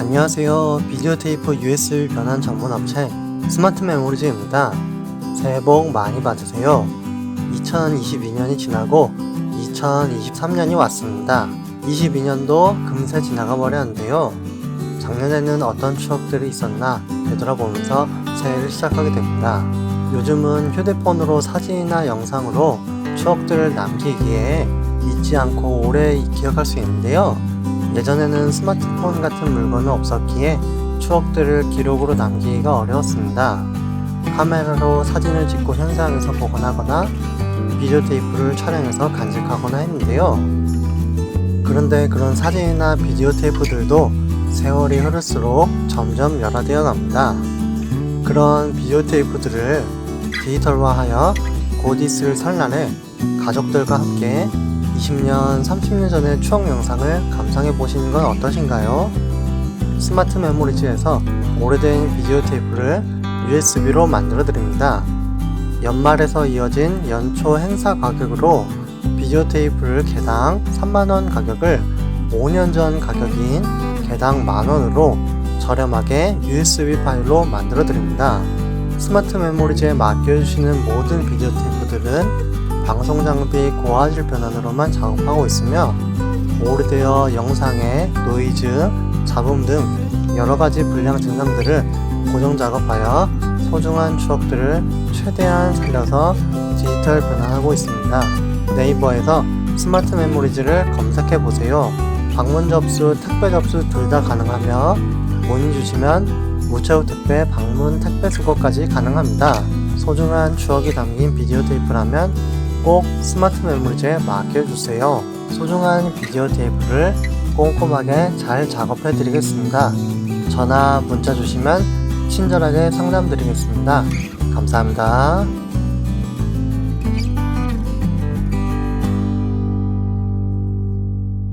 안녕하세요. 비디오 테이프 USB 변환 전문 업체 스마트 메모리즈입니다. 새해 복 많이 받으세요. 2022년이 지나고 2023년이 왔습니다. 22년도 금세 지나가 버렸는데요. 작년에는 어떤 추억들이 있었나 되돌아보면서 새해를 시작하게 됩니다. 요즘은 휴대폰으로 사진이나 영상으로 추억들을 남기기에 잊지 않고 오래 기억할 수 있는데요. 예전에는 스마트폰 같은 물건은 없었기에 추억들을 기록으로 남기기가 어려웠습니다. 카메라로 사진을 찍고 현장에서 보관하거나 비디오 테이프를 촬영해서 간직하거나 했는데요. 그런데 그런 사진이나 비디오 테이프들도 세월이 흐를수록 점점 열화되어 갑니다. 그런 비디오 테이프들을 디지털화하여 곧 있을 설날에 가족들과 함께 20년, 30년 전의 추억 영상을 감상해 보시는 건 어떠신가요? 스마트 메모리즈에서 오래된 비디오 테이프를 USB로 만들어 드립니다. 연말에서 이어진 연초 행사 가격으로 비디오 테이프를 개당 3만원 가격을 5년 전 가격인 개당 만원으로 저렴하게 USB 파일로 만들어 드립니다. 스마트 메모리즈에 맡겨주시는 모든 비디오 테이프들은 방송 장비 고화질 변환으로만 작업하고 있으며 오래되어 영상의 노이즈, 잡음 등 여러 가지 불량 증상들을 고정 작업하여 소중한 추억들을 최대한 살려서 디지털 변환하고 있습니다. 네이버에서 스마트 메모리즈를 검색해 보세요. 방문 접수, 택배 접수 둘 다 가능하며 문의 주시면 무차후 택배, 방문 택배 수거까지 가능합니다. 소중한 추억이 담긴 비디오 테이프라면 꼭 스마트 메모리즈에 맡겨주세요. 소중한 비디오 테이프를 꼼꼼하게 잘 작업해 드리겠습니다. 전화, 문자 주시면 친절하게 상담 드리겠습니다. 감사합니다.